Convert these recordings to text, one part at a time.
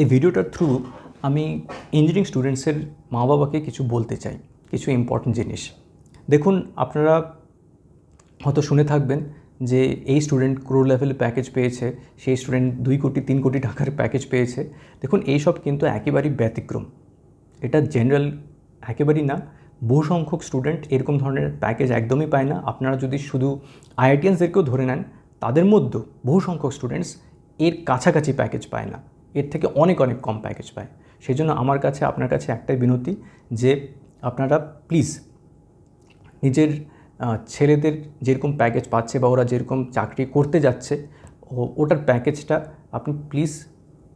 এই ভিডিওটার থ্রু আমি ইঞ্জিনিয়ারিং স্টুডেন্টসের মা বাবাকে কিছু বলতে চাই, কিছু ইম্পর্টেন্ট জিনিস। দেখুন, আপনারা হয়তো শুনে থাকবেন যে এই স্টুডেন্ট ক্রো লেভেল প্যাকেজ পেয়েছে, সেই স্টুডেন্ট দুই কোটি, তিন কোটি টাকার প্যাকেজ পেয়েছে। দেখুন, এইসব কিন্তু একেবারেই ব্যতিক্রম। এটা জেনারেল একেবারেই না বহু সংখ্যক স্টুডেন্ট এরকম ধরনের প্যাকেজ একদমই পায় না। আপনারা যদি শুধু আইআইটিয়ানসদেরকেও ধরে নেন, তাদের মধ্যেও বহু সংখ্যক স্টুডেন্টস এর কাছাকাছি প্যাকেজ পায় না। এর থেকে অনেক অনেক কম প্যাকেজ পায়। সেই জন্য আমার কাছে, আপনার কাছে একটাই বিনতি যে আপনারা প্লিজ নিজের ছেলেদের যেরকম প্যাকেজ পাচ্ছে বা ওরা যেরকম চাকরি করতে যাচ্ছে ওটার প্যাকেজটা আপনি প্লিজ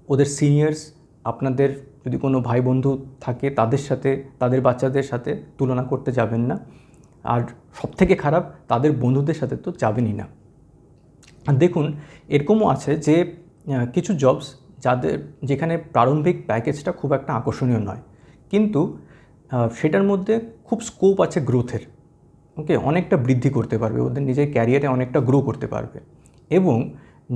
ওদের সিনিয়র্স আপনাদের যদি কোনো ভাই বন্ধু থাকে তাদের সাথে, তাদের বাচ্চাদের সাথে তুলনা করতে যাবেন না। আর সবথেকে খারাপ, তাদের বন্ধুদের সাথে তো যাবেনই না। দেখুন, এরকমও আছে যে কিছু জবস যাদের যেখানে প্রারম্ভিক প্যাকেজটা খুব একটা আকর্ষণীয় নয়। কিন্তু সেটার মধ্যে খুব স্কোপ আছে গ্রোথের ওকে, অনেকটা বৃদ্ধি করতে পারবে, ওদের নিজের ক্যারিয়ারে অনেকটা গ্রো করতে পারবে। এবং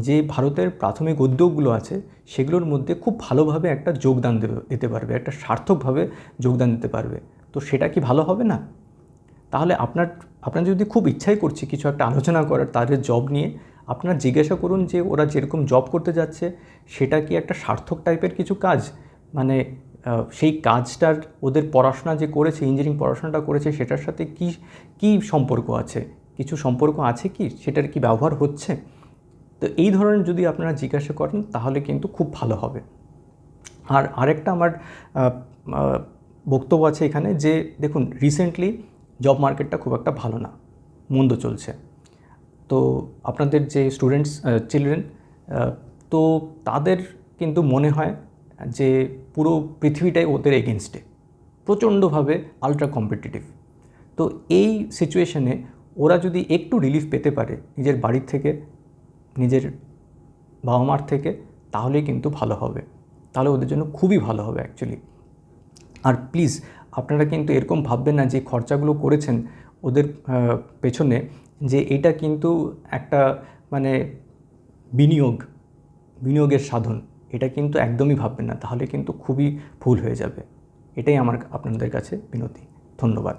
যে ভারতের প্রাথমিক উদ্যোগগুলো আছে, সেগুলোর মধ্যে খুব ভালোভাবে একটা যোগদান দিতে পারবে, একটা সার্থকভাবে যোগদান দিতে পারবে। তো সেটা কি ভালো হবে না? তাহলে আপনার আপনার যদি খুব ইচ্ছাই করছে কিছু একটা আলোচনা করার, তাদের জব নিয়ে আপনারা জিজ্ঞাসা করুন যে ওরা যেরকম জব করতে যাচ্ছে, সেটা কি একটা সার্থক টাইপের কিছু কাজ? মানে সেই কাজটার ওদের পড়াশোনা যে করেছে ইঞ্জিনিয়ারিং পড়াশোনাটা করেছে, সেটার সাথে কি কি সম্পর্ক আছে? কিছু সম্পর্ক আছে কি? সেটার কি ব্যবহার হচ্ছে? তো এই ধরনের যদি আপনারা জিজ্ঞাসা করেন, তাহলে কিন্তু খুব ভালো হবে। আর আরেকটা আমার বক্তব্য আছে এখানে যে, দেখুন রিসেন্টলি জব মার্কেটটা খুব একটা ভালো না। মন্দ চলছে। তো আপনাদের যে স্টুডেন্টস চিলড্রেন তো তাদের কিন্তু মনে হয় যে পুরো পৃথিবীটাই ওদের এগেনস্টে প্রচণ্ডভাবে আলট্রা কম্পিটিটিভ তো এই সিচুয়েশনে ওরা যদি একটু রিলিফ পেতে পারে নিজের বাড়ির থেকে, নিজের বাবা মার থেকে, তাহলেই কিন্তু ভালো হবে। তাহলে ওদের জন্য খুবই ভালো হবে অ্যাকচুয়ালি আর প্লিজ আপনারা কিন্তু এরকম ভাববেন না যে খরচাগুলো করেছেন ওদের পেছনে যে এটা কিন্তু একটা মানে বিনিয়োগ, বিনিয়োগের সাধন। এটা কিন্তু একদমই ভাববেন না, তাহলে কিন্তু খুবই ভুল হয়ে যাবে। এটাই আমার আপনাদের কাছে বিনতি। ধন্যবাদ।